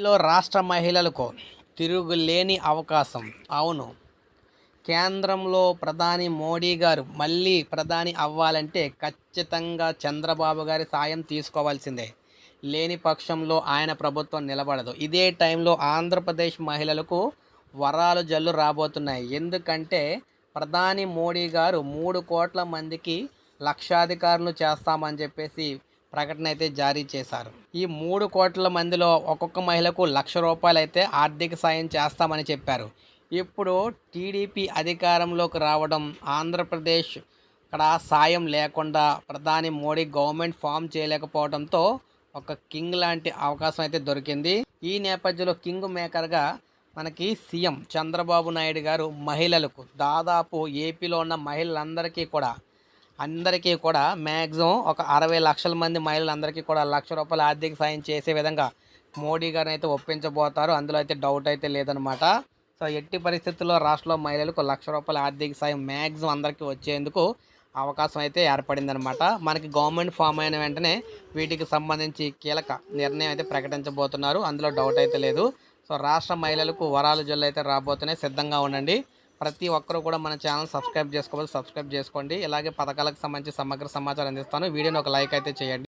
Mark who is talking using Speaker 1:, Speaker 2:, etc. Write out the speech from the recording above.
Speaker 1: ఏపీలో రాష్ట్ర మహిళలకు తిరుగులేని అవకాశం. అవును. కేంద్రంలో ప్రధాని మోడీ గారు మళ్ళీ ప్రధాని అవ్వాలంటే ఖచ్చితంగా చంద్రబాబు గారి సాయం తీసుకోవాల్సిందే. లేని పక్షంలో ఆయన ప్రభుత్వం నిలబడదు. ఇదే టైంలో ఆంధ్రప్రదేశ్ మహిళలకు వరాలు జల్లు రాబోతున్నాయి. ఎందుకంటే ప్రధాని మోడీ గారు మూడు కోట్ల మందికి లక్షాధికారులు చేస్తామని చెప్పేసి ప్రకటన అయితే జారీ చేశారు. ఈ మూడు కోట్ల మందిలో ఒక్కొక్క మహిళకు లక్ష రూపాయలు అయితే ఆర్థిక సాయం చేస్తామని చెప్పారు. ఇప్పుడు టీడీపీ అధికారంలోకి రావడం ఆంధ్రప్రదేశ్ అక్కడ సాయం లేకుండా ప్రధాని మోడీ గవర్నమెంట్ ఫామ్ చేయలేకపోవడంతో ఒక కింగ్ లాంటి అవకాశం అయితే దొరికింది. ఈ నేపథ్యంలో కింగ్ మేకర్గా మనకి సీఎం చంద్రబాబు నాయుడు గారు మహిళలకు దాదాపు ఏపీలో ఉన్న మహిళలందరికీ కూడా అందరికీ కూడా మ్యాక్సిమం ఒక అరవై లక్షల మంది మహిళలందరికీ కూడా లక్ష రూపాయల ఆర్థిక సాయం చేసే విధంగా మోడీ గారిని అయితే ఒప్పించబోతారు. అందులో అయితే డౌట్ అయితే లేదనమాట సో ఎట్టి పరిస్థితుల్లో రాష్ట్రంలో మహిళలకు లక్ష రూపాయల ఆర్థిక సాయం మ్యాక్సిమం అందరికీ వచ్చేందుకు అవకాశం అయితే ఏర్పడిందనమాట మనకి గవర్నమెంట్ ఫామ్ అయిన వెంటనే వీటికి సంబంధించి కీలక నిర్ణయం అయితే ప్రకటించబోతున్నారు. అందులో డౌట్ అయితే లేదు. సో రాష్ట్ర మహిళలకు వరాలు జల్లు అయితే రాబోతున్నాయి. సిద్ధంగా ఉండండి. ప్రతి ఒక్కరూ కూడా మన ఛానల్ సబ్స్క్రైబ్ చేసుకోవాలి. సబ్స్క్రైబ్ చేసుకోండి. ఇలాగే పథకాలకు సంబంధించి సమగ్ర సమాచారం అందిస్తాను. వీడియోని ఒక లైక్ అయితే చేయండి.